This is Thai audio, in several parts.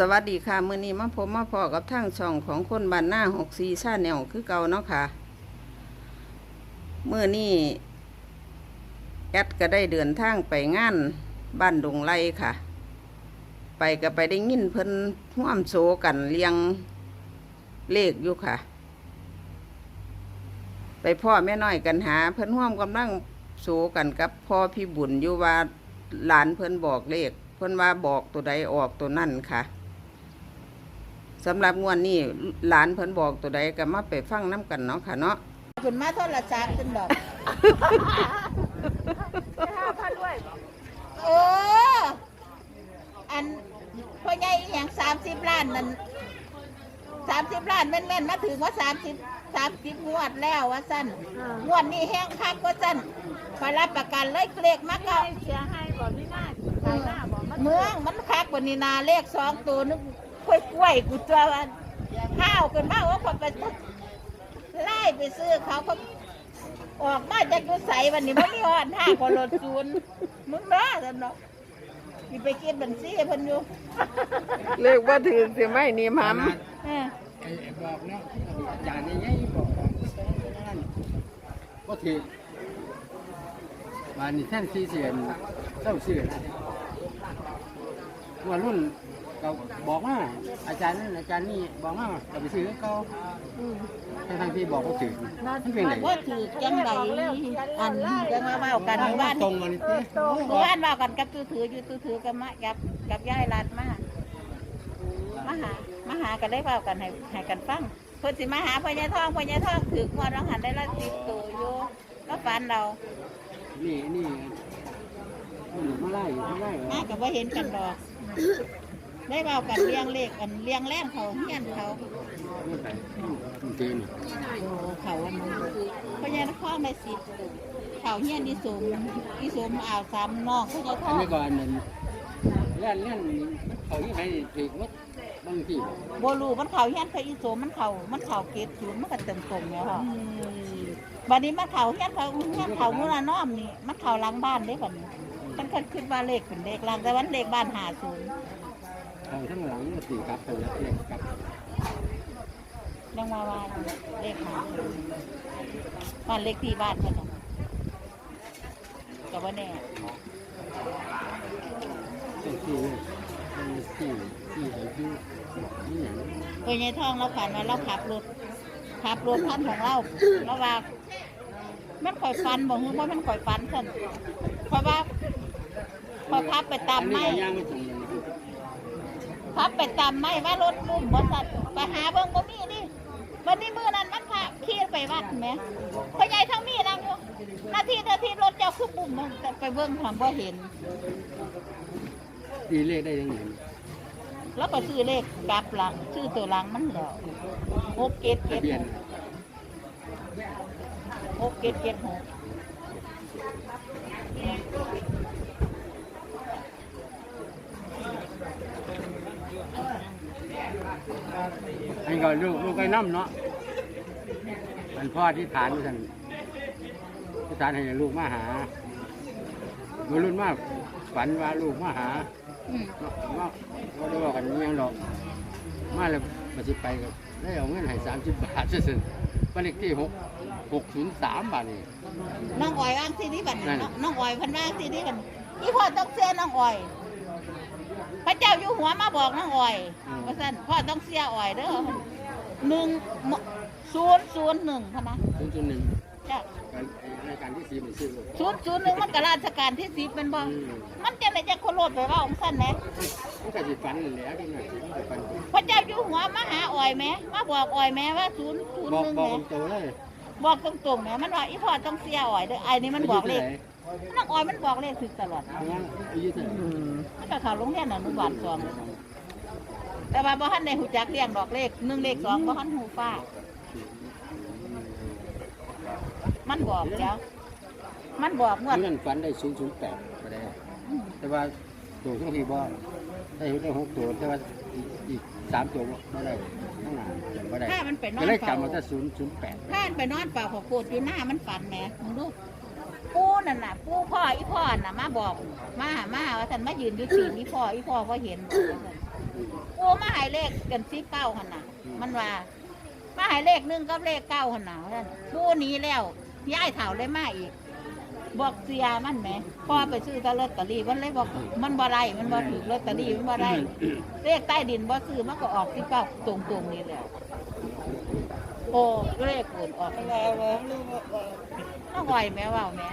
สวัสดีค่ะ มื้อนี้มาพบมาพอกับทางช่องของคนบ้านหน้าหกซีชาแนลคือเก่าเนาะค่ะมื้อนี้แอดก็ได้เดินทางไปงานบ้านดงไร่ค่ะ ไปก็ไปได้ยินเพิ่นห่วมโซกันเรียงเลขอยู่ค่ะ ไปพ่อแม่น้อยกันหา เพิ่นห่วมกำลังโซกันกับพ่อพี่บุญอยู่ว่าหลานเพิ่นบอกเลขเพิ่นว่าบอกตัวใดออกตัวนั่นค่ะ สำหรับงวดนี้หลานเพิ่นบอกตัวใดก็มาไปฟังน้กันเนาะค่ะเนาะคุณมาโทรศัพท์ขึ้นดอกโอ้อันพ่อใหญ่อหย่างสามสิบล้านนั่นสามสิบล้านแม่นๆมาถึงว่าสามสิบสามสิบงวดแล้วว่าสั้นงวดนี้แห้งคักก็สั้นคอยรับประกันเลยเลขมากก็เสียให้บอกนี่น่าขายหน้าบอกมันเมืองมันคักกว่านี้นาเลขสองตัวนึก กล้วยกล้วยๆกูตัววันข้าวกันมาว่าคนไปไล่ไปซื้อเขาเขาออกมาจากกุใสวันนี้มันมีอ่อนห้าคนรถศูนย์มึงเด้อท่านเนาะมีไปกินบัญชีให้เพิ่นอยู่เลขว่าถือสิไม่นี่มัมเออไอ้บอกแล้วอาจารย์นี่ไงบอกนั่นก็ถือมานี่แท่นซีเสียนเจ้าเสือว่ารุ่น ก็บอกว่าอาจารย์นั่นอาจารย์นี่บอกว่าจะไปซื้อเขาทั้งทางที่บอกว่าถือที่เป็นไหนว่าถือจังใดอันจังมาเว้ากันเมื่อวานตรงกันนี่เต้านเว้ากันกับตู้ถืออยู่ตู้ถือกับมากับกับยายรัดมามาหามาหากันได้เว้ากันให้ให้กันฟังเพิ่นสิมาหาพ่อใหญ่ทองพ่อใหญ่ทองถือกงวดรางหันได้ละสิบตัวอยู่แล้วฟันเรา นี่นี่มาไล่มาไล่มากับว่าเห็นกันดอก ได้เว้ากันเลี้ยงเลขอันเลี้ยงแรงเขาเฮียนเขาไม่ไปเจนโอ้เขาอันนั้นพ่อใหญ่ทองได้สิบเขาเฮียนอีสมอีสมอ่าวสามนอกพ่อใหญ่ทอัอนงนี้ก่อนนั่นเล่นเล่นเขาที่ไหนถือว่าบางทีโบลูมันเขาเฮียนเขาอีสมมันเขามันเขาเกตศูนย์มันก็เต็มตรงเนี่ยค่ะบัดนี้มันเขาเฮียนเขาเฮียนเขามูลน้อมนี่มันเขาหล้างบ้านได้บัดนี้มันก็คิดว่าเลขเป็นเลขหลังแต่วันเลขบ้านหาศูนย์ เขาทั้างหลังตีกลับตัวเล็กกับยังว่าว่าเลขหาบ้านเลขที่บ้านเขาจ้ะกับว่าแน่ที่ที่ที่ที่อายุนี่อย่างเพื่อนยายทองเราผ่านมาเราขับรถขับรถท่านของเราเราว่ามันข่อยฟันบอกว่ามันข่อยฟันสั่นเพราะว่าพอขับไปตามไม้ ย่างไม่ตรงเลย ขับไปตามไม้ว่ารถลุ่มบริษัทไปหาเบิ้งบ่มีนี่วันนี้มือนั้นมันพาขี่ไปวัดแหมพ่อใหญ่ทั้งมีนั่งอยู่หน้าที่หน้าที่รถเจ้าคือปุ่มมันแต่ไปเบิ้งทำบ่เห็นดีเลขได้ยังไงแล้วก็ซื้อเลขกลับหลังซื้อตัวหลังมันเหรอหกเกตเกทะตเบียนหกเกตเกตหก อันก็ลูกลูกไอ้น้ำเนาะมันพ่อที่ฐานท่านที่ฐานให้ลูกมาหาวัยรุ่นมากฝันว่าลูกมาหาอืมว่าว่าได้บอกกันยังหรอกมาแล้วมาสิไปกับได้เอาเงินให้สามสิบบาทซื่อๆบ้านเลขที่หกหกศูนย์สามบาทนี่น้องอ้อยว่างที่นี่บัดนั่นน้องน้องอ้อยเพันว่างที่นี่บัดอีพ่อต้องเสียน้องอ้อย พระเจ้าอยู่หัวมาบอกน้องอ้อยว่าซั่นพ่อต้องเสียอ้อยเด้อหนึ่งศูนย์ศูนย์หนึ่งพะนะศูนย์จุดหนึ่งจ้ะรายการที่สี่มันซื้อลูกศูนย์ศูนย์หนึ่งมันก็ราชการที่สิบเป็นบ่อืมมันจะไหนจะโคโลดไปว่าองค์สั้นไหมมันก็สิฝันนั่นแหล้วที่นั่นสิมันก็ฝันพระเจ้าอยู่หัวมาหาอ้อยแหม่มาบอกอ้อยแหม่ว่าศูนย์ศูนย์บอกหนึ่งบแหอกม่ตรงๆเลยบอกตรงๆแหม่มันว่าอีพ่อต้องเสียอ้อยเด้อไอ้นี่มันบอกเลข น้องอ้อยมันบอกเลขถึงตลอดอายุอายุเท่าไหร่มันก็เข้าโรงเรียนอนุบาลสองแต่ว่าบ่ทันได้หูจักเรียงดอกเลขหนึ่งเลขสองบ่ทันหูฟ้า มันบอกเดี๋ยวมันบอกงวดเงินฝันได้ศูนย์ศูนย์แปดก็ได้ แต่ว่าตัวทั้งที่บ่ได้ได้หกตัวแต่ว่าอีกอีกสามตัวบ่ได้ข้างหน้าจำบ่ได้ถ้ามันไปนอก็นเลยเฝ้าจำมาแต่ศูนย์ศูนย์แปดถ้ามันไปนอนเฝ้าขอโคตรอยู่หน้ามันฝันแหมมึงดู ปูนั่นน่ะปูพ่ออีพ่อน่ะมาบอกมามาว่าท่านมายืนอยู่ตีนอีพ่ออีพ่อพอเห็นปูมาใหายเลขกันสิเก้าหันน่ะ มันว่ามาใหายเลขหนึ่งกับเลขเก้าหันน่ะว่าท่านปูหนี้แล้วย้ายเถ่าเลยมาอีก บอกเสียมันไหมพ่อไปซื้อตลอตเตอรี่มันเลยบอกมันบ่ได้มันบ่ถูกลอตเตอรี่มันบ่ได้เลขใต้ดินบ่ซื้อมันก็ออกที่เก้าตรงๆนี่แหละ โอ้เลขอื่นออกไปแล้วแล้วต้องไหวแม่เว่าแม่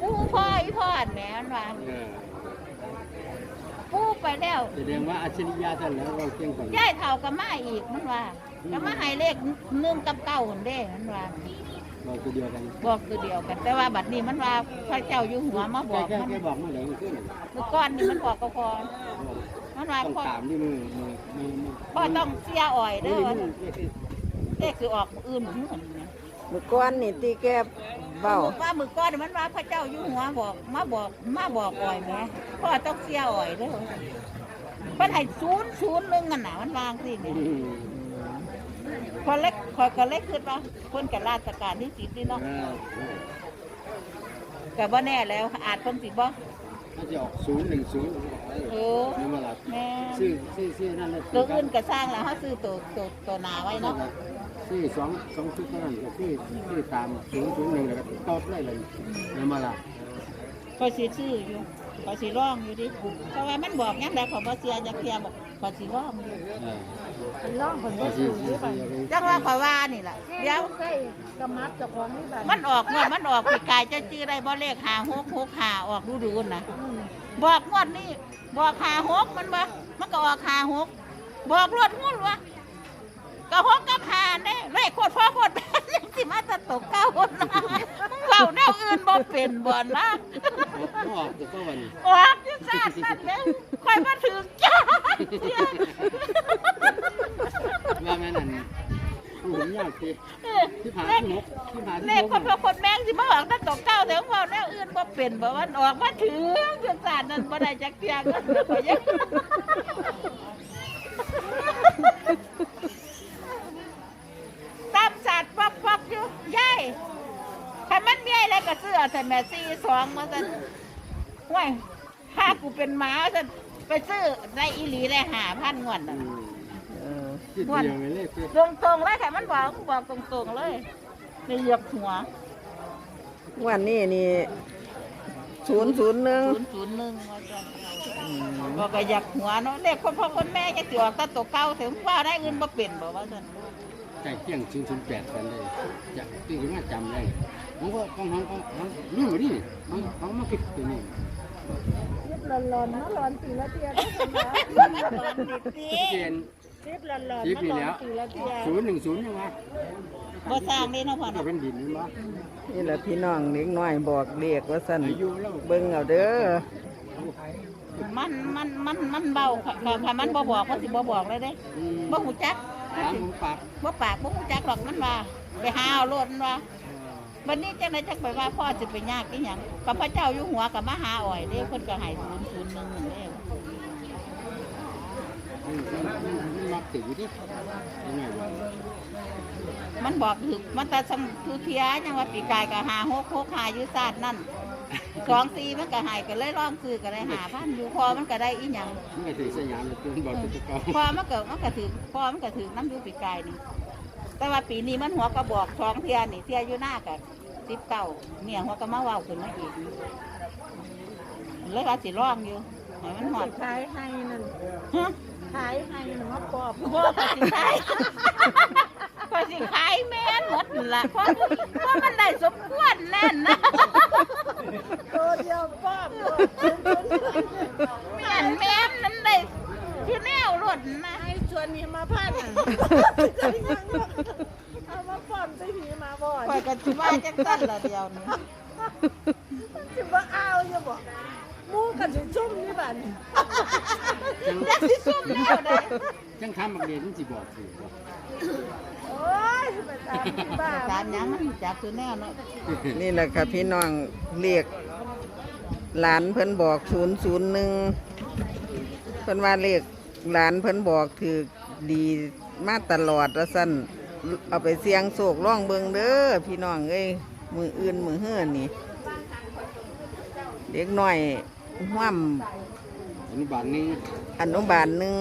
ปูพ่ออีพ่อแม่มันว่าเออปูไปแล้วแสดงว่าอัจฉริยะท่านแล้วเราเก่งกว่าย้ายเท่ากับมาอีกมันว่าก็มาให้เลขหนึ่งกับเก้าคนเด้มันว่าเราตัวเดียวกันบอกตัวเดียวกัน แต่ว่าบัดนี้มันว่าพระเจ้าอยู่หัวมาบอกแค่มันแค่บอกเมื่อไหร่มันขึ้นเมื่อก้อนนี่มันบอกก็พอมันว่าต้องพ่อตามที่มือมือมือมือพ่อต้องเสียอ่อยเด้นี่อ ว่ามือเลขคือออกมื้ออื่นเหมือนกันนะมื้อก่อนนี่ตีแกเบ้าว่ามือก้อนมันว่าพระเจ้าอยู่หัวบอกมาบอกมาบอกอ่อยแหม่พ่อต้องเสียอ่อยเด้อเพิ่นให้ศูนย์ศูนย์หนึ่งกันน่ะมันวางสิเนี่ยอืมพอเล็กพอก็เล็กขึ้นว่าเพิ่นกับราชการที่สิบนี่เนาะเออก็บ่แน่แล้ว อาจเพิ่นสิบ่ถ้าจะออกศูนย์หนึ่งศูนย์เออนี่มาละแม่ซื้อซื้อซื้อนั่นเลยตัวอื่นก็สร้างแล้วเฮาซื้อตัวตัวตัวหนาไว้เนาะ ซื้อสองสองชุดเท่านั้นก็ซื้อซื้อตามศูนย์ศูนย์หนึ่งแล้วก็ตอบได้เลยนี่มาละก็สิซื้ออยู่ก็สิร้องอยู่ดิเพราะว่ามันบอกยังไดขอบ่เสียจักเที่ยบอกก็สิร้องอยู่เออเป็นร่องคนก็บ่ซื้สูองซื้ด้อวยซื้กันอจังว่าข่อยว่านี่ล่ะเดี๋ยวใกล้กระมัดเจ้าของนี่บัดมันออกงวดมันออกปีกายจะจื้อได้บ่เลข5665ออกดูๆน่ะอืมบอกงวดนี้บอก56มันบ่มันก็ออก56บอกรวดหุ้นวะ ก็หกกับหาเด้เลขโคตรพ่อโคตรแม่ยังสิมาแตะตกเก้าคนนะมึงเว้าแนวอื่นบ่เป็นบ่นะก็ออกจะก็วันออกอยู่ซาดนั่นแหละค่อยมาถึงจ้าว่าแม่นั่นผู้หญิงยากสิที่ผ่านเลขที่นกที่ผ่านเลที่ขนกคนพอคนแม่งสิมาออกแตะตกเก้าแต่ว่าแนวอื่นบ่เป็นบ่ว่าออกมาถึงอยู่ซาดนั่นบ่ได้จักเที่ยก็ก็ยังตามศาสตร์ป๊อกป๊อกอยู่ยายถ้ามันมีอะไร ก็ซื้อเอาแต่แม่ซีสองมาสันห่วยถ้ากูเป็นหมาสันไปซื้อในอีหลีได้หาพันงวดอืน่ะมเออคิดเดียวไม่เลขสิตรงตรงๆเลยค่ะมันบอกบอกตรงตรงๆเลยในเหยียบหัววันนี้นี่001ศูนย์ศูนย์หนึ่งว่าจันบอกก็อยากหัวเนาะเด็กคนพ่อคนแม่ยังสิออกแตาตัวเก่าถึงว่าได้เงินบ่เป็นบอกว่าสัน ใจเที่ยงศูนย์ศูนย์แปดกันเลยจะตื่นขึ้นมาจำได้ผมก็ของของของของนี่หมดนี่ของของมาคิดตัวนี้ยิบหลอนๆเนาะหลอนตีละเทียได้กันนะเจนยิบหลอนๆยิบมานี่หลอแล้นวตีละเทียศูนย์หนึ่งศูนย์ยังไงบ่สร้างนี่เนาะพ่อก็เนาะเป็นดินนี่มั้งนี่แหละพี่น้องเด็กน้อยบอกเรียกว่าสั่นอายุแล้วเบิ่งเอาเด้อมันมันมันมันเบาค่ะค่ะมันบ่บอกมันสิบ่บอกเลยเด้อืมบ่หูจัก ถามผมปากบ่ปากบ่หูจักหรอกมันว่า ไปหาเอาโลดมันว่าวันนี้จังไดจักไปว่าพ่อสิไปยากอีหยังกับพระเจ้าอยู่หัวกับมาหาอ่อยเด้เพิ่นก็ให้001นั่นเด้มันมันมันมักติดอยู่ที่ยังไงวะมันบอกถึกมันแต่สังทุเทียยังว่าปีกายก็หาหกหกหาอยู่ศาสตร์นั่น สองสี่มันก็ใหายก็เลยร้องซื้อก็ได้หาพันอยู่พอมันก็ได้อีหยังมันก็ถือสยามเลยตัวบอกตัวเก่าพอมันก็มันก็ถือพอมันก็ถือน้ำอยู่ปีกายนี่แต่ว่าปีนี้มันหัวกระบอกสองเทียนี่เทียอยู่หน้ากับสิบเก้าเนี่ยหัวก็มาเว้าขึ้นมาอีกเลยว่าสิร้องอยู่ให้มันหอดขายให้นั่นฮะขายให้นั่นมาปอบบ่ก็สิขายก็สิขายแม่นหมดนั่นล่ะเพราะเพราะมันได้สมควรแน่นนะ ตัวเดียวปอบ แม่นแม่นนั้นได้ที่แนวรถนะ ให้ชวนมีมาพันอะเอามาปอบใส่ผีมาบ่อย คอยกัน สิว่าจังซั่นละเดียวนี่สิบ่เอาอยู่บ่หมู่กันสิชุ่มนี่บัดนี้จังจักสิซุ่มแนวใดจังทำบักเรียนมันสิบอกสิบอกโอ้ยไปตามบ้าตามหยังมันจักคือแนวเนาะนี่แหละค่ะพี่น้องเรียกหลานเพิ่นบอก001เพิ่นว่าเลขหลานเพิ่นบอกถือดีมาตลอดว่าซั่น เอาไปเสี่ยงโศกร่องเบิงเด้อพี่น้องเอ้ยมืออื่นมือเฮือนี่ เด็กน้อยห่วมอนุบาลนี้อนุบาลหนึ่ง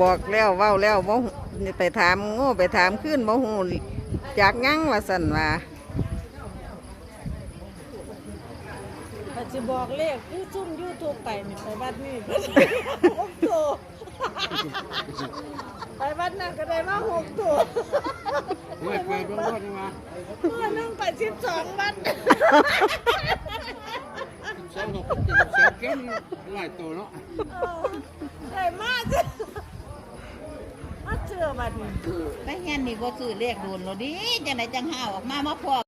บอกแล้วเว้าแล้วบ่ฮู้ไปถามโง่ไปถามขึ้นบ่ฮู้จากหยังว่าสั่นว่าถ้าสิบอกเลขคือซุ่มยูทูบไปนี่ไปวัดนี่หกตัว ไปวัดนั่นก็ได้มาหกตัวเฮ้ยเปิดเบิ่งรถนี่มาเมื่อนึงไปสิบสองวัดสองหกเจ็ดสองเก้มหลายตัวเนาะเออได้มากจ้ะมาเชื่อบัดนี้ ไปงั้นนี่ก็ซื้อเลขโดนแล้วดิจังไดจังห้าวออกมามาพอ